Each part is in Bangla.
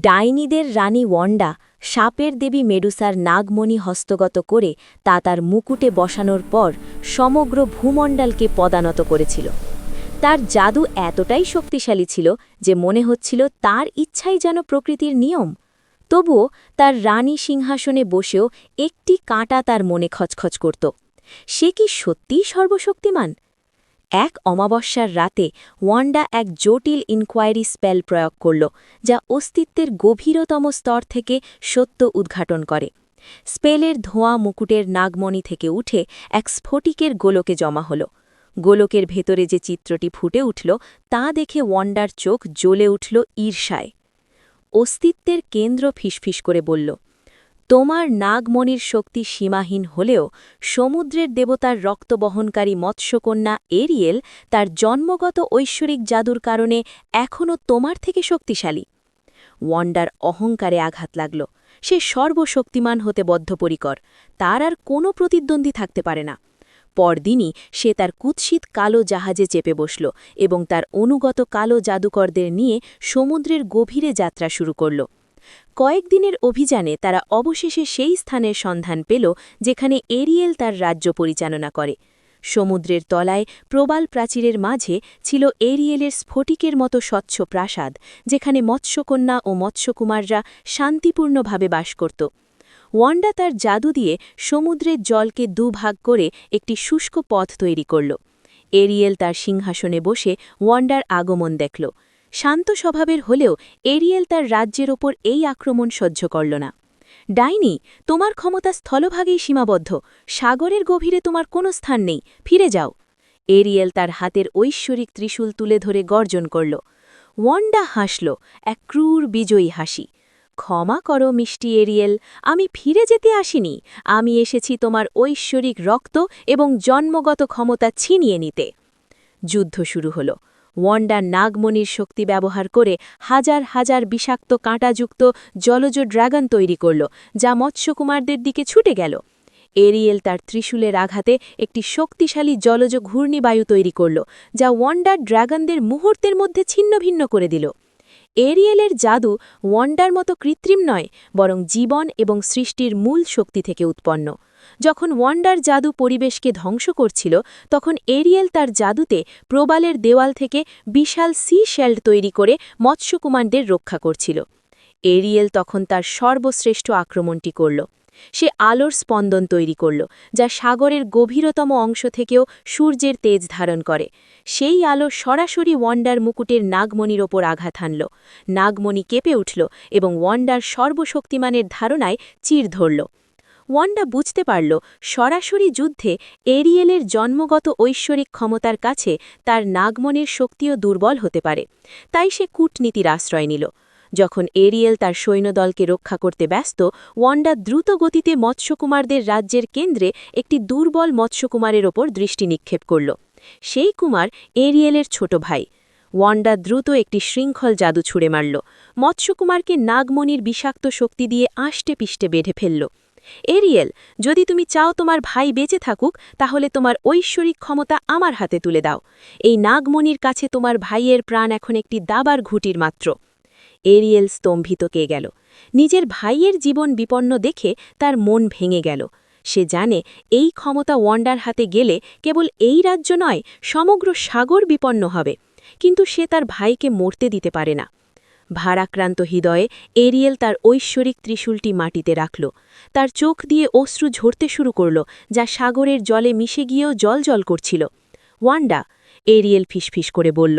ডাইনিদের রানী ওয়ান্ডা সাপের দেবী মেডুসার নাগমণি হস্তগত করে তা তার মুকুটে বসানোর পর সমগ্র ভূমণ্ডলকে পদানত করেছিল। তার জাদু এতটাই শক্তিশালী ছিল যে মনে হচ্ছিল তার ইচ্ছাই যেন প্রকৃতির নিয়ম। তবুও তার রানী সিংহাসনে বসেও একটি কাঁটা তার মনে খচখচ করত। সে কি সত্যিই সর্বশক্তিমান? এক অমাবস্যার রাতে ওয়ান্ডা এক জটিল ইনকোয়ারি স্পেল প্রয়োগ করল, যা অস্তিত্বের গভীরতম স্তর থেকে সত্য উদ্ঘাটন করে। স্পেলের ধোঁয়া মুকুটের নাগমণি থেকে উঠে এক স্ফটিকের গোলকে জমা হল। গোলকের ভেতরে যে চিত্রটি ফুটে উঠল, তা দেখে ওয়ান্ডার চোখ জ্বলে উঠল ঈর্ষায়। অস্তিত্বের কেন্দ্র ফিসফিস করে বলল তোমার নাগমণির শক্তি সীমাহীন হলেও সমুদ্রের দেবতার রক্তবহনকারী মৎস্যকন্যা এরিয়েল তার জন্মগত ঐশ্বরিক জাদুর কারণে এখনও তোমার থেকে শক্তিশালী। ওয়ান্ডার অহংকারে আঘাত লাগল। সে সর্বশক্তিমান হতে বদ্ধপরিকর। তার আর কোনো প্রতিদ্বন্দ্বী থাকতে পারে না। পরদিনই সে তার কুৎসিত কালো জাহাজে চেপে বসল এবং তার অনুগত কালো জাদুকরদের নিয়ে সমুদ্রের গভীরে যাত্রা শুরু করল। কয়েকদিনের অভিযানে তারা অবশেষে সেই স্থানের সন্ধান পেল, যেখানে এরিয়েল তার রাজ্য পরিচালনা করে। সমুদ্রের তলায় প্রবাল প্রাচীরের মাঝে ছিল এরিয়েলের স্ফটিকের মতো স্বচ্ছ প্রাসাদ, যেখানে মৎস্যকন্যা ও মৎস্যকুমাররা শান্তিপূর্ণভাবে বাস করত। ওয়ান্ডা তার জাদু দিয়ে সমুদ্রের জলকে দুভাগ করে একটি শুষ্ক পথ তৈরি করল। এরিয়েল তার সিংহাসনে বসে ওয়ান্ডার আগমন দেখল। শান্ত স্বভাবের হলেও এরিয়েল তার রাজ্যের ওপর এই আক্রমণ সহ্য করল না। ডাইনি, তোমার ক্ষমতা স্থলভাগেই সীমাবদ্ধ। সাগরের গভীরে তোমার কোনো স্থান নেই। ফিরে যাও। এরিয়েল তার হাতের ঐশ্বরিক ত্রিশূল তুলে ধরে গর্জন করল। ওয়ান্ডা হাসল, এক ক্রূর বিজয়ী হাসি। ক্ষমা করো মিষ্টি এরিয়েল, আমি ফিরে যেতে আসিনি। আমি এসেছি তোমার ঐশ্বরিক রক্ত এবং জন্মগত ক্ষমতা ছিনিয়ে নিতে। যুদ্ধ শুরু হলো। ওয়ান্ডা নাগমণির শক্তি ব্যবহার করে হাজার হাজার বিষাক্ত কাঁটাযুক্ত জলজ ড্রাগন তৈরি করল, যা মৎস্যকুমারদের দিকে ছুটে গেল। এরিয়েল তার ত্রিশূলের আঘাতে একটি শক্তিশালী জলজ ঘূর্ণিবায়ু তৈরি করল, যা ওয়ান্ডার ড্রাগনদের মুহূর্তের মধ্যে ছিন্নভিন্ন করে দিল। এরিয়েলের জাদু ওয়ান্ডার মতো কৃত্রিম নয়, বরং জীবন এবং সৃষ্টির মূল শক্তি থেকে উৎপন্ন। যখন ওয়ান্ডার জাদু পরিবেশকে ধ্বংস করছিল, তখন এরিয়েল তার জাদুতে প্রবালের দেওয়াল থেকে বিশাল সি শেল্ড তৈরি করে মৎস্যকুমারদের রক্ষা করছিল। এরিয়েল তখন তার সর্বশ্রেষ্ঠ আক্রমণটি করল। সে আলোর স্পন্দন তৈরি করল, যা সাগরের গভীরতম অংশ থেকেও সূর্যের তেজ ধারণ করে। সেই আলো সরাসরি ওয়ান্ডার মুকুটের নাগমণির ওপর আঘাত হানল। নাগমণি কেঁপে উঠল এবং ওয়ান্ডার সর্বশক্তিমানের ধারণায় চির ধরল। ওয়ান্ডা বুঝতে পারল, সরাসরি যুদ্ধে এরিয়েলের জন্মগত ঐশ্বরিক ক্ষমতার কাছে তার নাগমনের শক্তিও দুর্বল হতে পারে। তাই সে কূটনীতির আশ্রয় নিল। যখন এরিয়েল তার সৈন্যদলকে রক্ষা করতে ব্যস্ত, ওয়ান্ডা দ্রুত গতিতে মৎস্যকুমারদের রাজ্যের কেন্দ্রে একটি দুর্বল মৎস্যকুমারের ওপর দৃষ্টি নিক্ষেপ করল। সেই কুমার এরিয়েলের ছোট ভাই। ওয়ান্ডা দ্রুত একটি শৃঙ্খল জাদু ছুড়ে মারল। মৎস্যকুমারকে নাগমণির বিষাক্ত শক্তি দিয়ে আষ্টে পিষ্টে বেঁধে ফেলল। এরিয়েল, যদি তুমি চাও তোমার ভাই বেঁচে থাকুক, তাহলে তোমার ঐশ্বরিক ক্ষমতা আমার হাতে তুলে দাও। এই নাগমণির কাছে তোমার ভাইয়ের প্রাণ এখন একটি দাবার ঘুটির মাত্র। এরিয়েল স্তম্ভিত কে গেল। নিজের ভাইয়ের জীবন বিপন্ন দেখে তার মন ভেঙে গেল। সে জানে এই ক্ষমতা ওয়ান্ডার হাতে গেলে কেবল এই রাজ্য নয়, সমগ্র সাগর বিপন্ন হবে। কিন্তু সে তার ভাইকে মরতে দিতে পারে না। ভারাক্রান্ত হৃদয়ে এরিয়েল তার ঐশ্বরিক ত্রিশূলটি মাটিতে রাখল। তার চোখ দিয়ে অশ্রু ঝরতে শুরু করল, যা সাগরের জলে মিশে গিয়েও জল জল করছিল। ওয়ান্ডা, এরিয়েল ফিসফিস করে বলল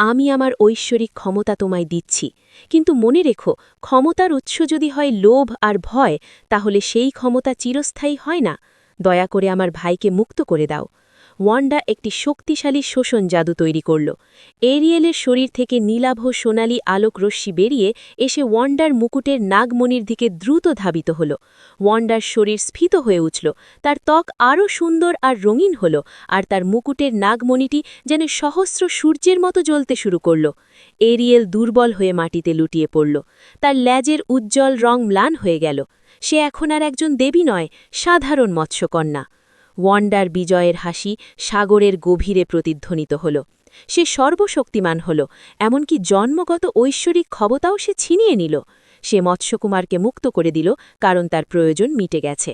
আমি আমার ঐশ্বরিক ক্ষমতা তোমায় দিচ্ছি। কিন্তু মনে রেখো, ক্ষমতার উৎস যদি হয় লোভ আর ভয়, তাহলে সেই ক্ষমতা চিরস্থায়ী হয় না। দয়া করে আমার ভাইকে মুক্ত করে দাও। ওয়ান্ডা একটি শক্তিশালী শোষণ জাদু তৈরি করল। এরিয়েলের শরীর থেকে নীলাভ সোনালি আলোক রশ্মি বেরিয়ে এসে ওয়ান্ডার মুকুটের নাগমণির দিকে দ্রুত ধাবিত হল। ওয়ান্ডার শরীর স্ফীত হয়ে উঠল, তার ত্বক আরও সুন্দর আর রঙিন হল, আর তার মুকুটের নাগমণিটি যেন সহস্র সূর্যের মতো জ্বলতে শুরু করল। এরিয়েল দুর্বল হয়ে মাটিতে লুটিয়ে পড়ল। তার ল্যাজের উজ্জ্বল রং ম্লান হয়ে গেল। সে এখন আর একজন দেবী নয়, সাধারণ মৎস্যকন্যা। ওয়ান্ডার বিজয়ের হাসি সাগরের গভীরে প্রতিধ্বনিত হল। সে সর্বশক্তিমান হল, এমনকি জন্মগত ঐশ্বরিক ক্ষমতাও সে ছিনিয়ে নিল। সে মৎস্যকুমারকে মুক্ত করে দিল, কারণ তার প্রয়োজন মিটে গেছে।